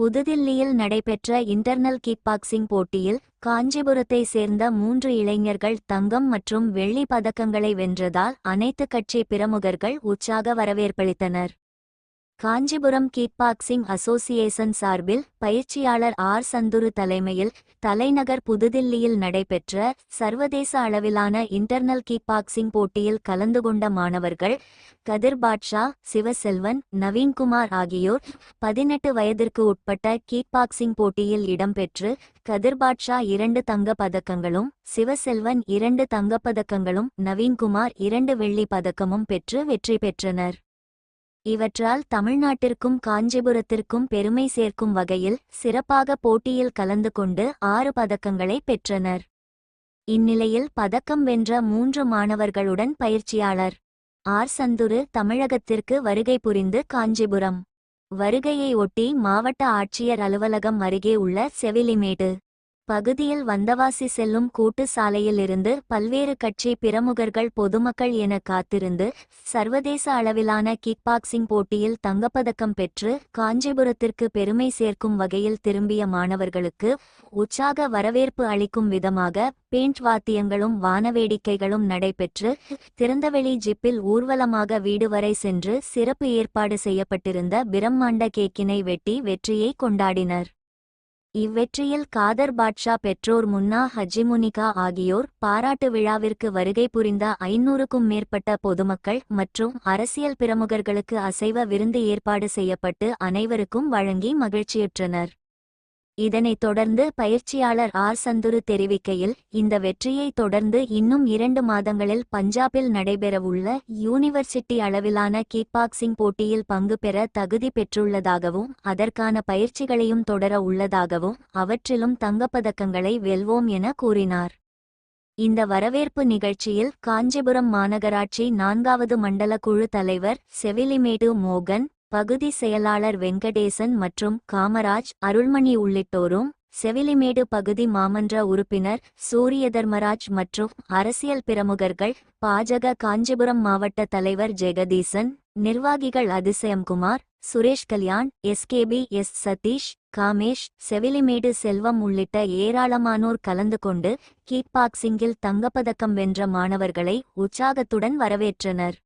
புதுதில்லியில் நடைபெற்ற internal kick boxing போட்டியில் காஞ்சிபுரத்தை சேர்ந்த மூன்று இளைஞர்கள் தங்கம் மற்றும் வெள்ளி பதக்கங்களை வென்றதால் அனைத்து கட்சி பிரமுகர்கள் உற்சாக வரவேற்பளித்தனர். காஞ்சிபுரம் கிக் பாக்ஸிங் அசோசியேஷன் சார்பில் பயிற்சியாளர் ஆர். சந்துரு தலைமையில் தலைநகர் புதுதில்லியில் நடைபெற்ற சர்வதேச அளவிலான இன்டர்னல் கிக் பாக்ஸிங் போட்டியில் கலந்து கொண்ட மாணவர்கள் கதிர் பாட்ஷா சிவசெல்வன் நவீன்குமார் ஆகியோர் பதினெட்டு வயதிற்கு உட்பட்ட கீட்பாக்சிங் பாக்ஸிங் போட்டியில் இடம்பெற்று கதிர் பாட்ஷா இரண்டு தங்க பதக்கங்களும் சிவசெல்வன் இரண்டு தங்கப்பதக்கங்களும் நவீன்குமார் இரண்டு வெள்ளி பதக்கமும் பெற்று வெற்றி பெற்றனர். இவற்றால் தமிழ்நாட்டிற்கும் காஞ்சிபுரத்திற்கும் பெருமை சேர்க்கும் வகையில் சிறப்பாக போட்டியில் கலந்து கொண்டு ஆறு பதக்கங்களை பெற்றனர். இந்நிலையில் பதக்கம் வென்ற மூன்று மாணவர்களுடன் பயிற்சியாளர் ஆர். சந்துரு தமிழகத்திற்கு வருகை புரிந்து காஞ்சிபுரம். வருகையை ஒட்டி மாவட்ட ஆட்சியர் அலுவலகம் அருகே உள்ள செவிலிமேடு பகுதியில் வந்தவாசி செல்லும் கூட்டு சாலையிலிருந்து பல்வேறு கட்சி பிரமுகர்கள் பொதுமக்கள் என காத்திருந்து சர்வதேச அளவிலான கிக் பாக்ஸிங் போட்டியில் தங்கப்பதக்கம் பெற்று காஞ்சிபுரத்திற்கு பெருமை சேர்க்கும் வகையில் திரும்பிய மாணவர்களுக்கு உற்சாக வரவேற்பு அளிக்கும் விதமாக பெயிண்ட் வாத்தியங்களும் வானவேடிக்கைகளும் நடைபெற்று திறந்தவெளி ஜிப்பில் ஊர்வலமாக வீடு வரை சென்று சிறப்பு ஏற்பாடு செய்யப்பட்டிருந்த பிரம்மாண்ட கேக்கினை வெட்டி வெற்றியை கொண்டாடினர். இவ்வெற்றியில் காதர் பாட்ஷா பெற்றோர் முன்னா ஹஜிமுனிகா ஆகியோர் பாராட்டு விழாவிற்கு வருகை புரிந்த ஐநூறுக்கும் மேற்பட்ட பொதுமக்கள் மற்றும் அரசியல் பிரமுகர்களுக்கு அசைவ விருந்து ஏற்பாடு செய்யப்பட்டு அனைவருக்கும் வழங்கி மகிழ்ச்சியுற்றனர். இதனைத் தொடர்ந்து பயிற்சியாளர் ஆர். சந்துரு தெரிவிக்கையில் இந்த வெற்றியை தொடர்ந்து இன்னும் இரண்டு மாதங்களில் பஞ்சாபில் நடைபெறவுள்ள யூனிவர்சிட்டி அளவிலான கிக் பாக்ஸிங் போட்டியில் பங்கு பெற தகுதி பெற்றுள்ளதாகவும் அதற்கான பயிற்சிகளையும் தொடர உள்ளதாகவும் அவற்றிலும் தங்கப்பதக்கங்களை வெல்வோம் என கூறினார். இந்த வரவேற்பு நிகழ்ச்சியில் காஞ்சிபுரம் மாநகராட்சி நான்காவது மண்டல குழு தலைவர் செவிலிமேடு மோகன் பகுதி செயலாளர் வெங்கடேசன் மற்றும் காமராஜ் அருள்மணி உள்ளிட்டோரும் செவிலிமேடு பகுதி மாமன்ற உறுப்பினர் சூரியதர்மராஜ் மற்றும் அரசியல் பிரமுகர்கள் பாஜக காஞ்சிபுரம் மாவட்ட தலைவர் ஜெகதீசன் நிர்வாகிகள் அதிசயம்குமார் சுரேஷ் கல்யாண் எஸ்கேபி எஸ் சதீஷ் காமேஷ் செவிலிமேடு செல்வம் உள்ளிட்ட ஏராளமானோர் கலந்து கொண்டு கீக் பாக்ஸிங்கில் தங்கப்பதக்கம் வென்ற மாணவர்களை உற்சாகத்துடன் வரவேற்றனர்.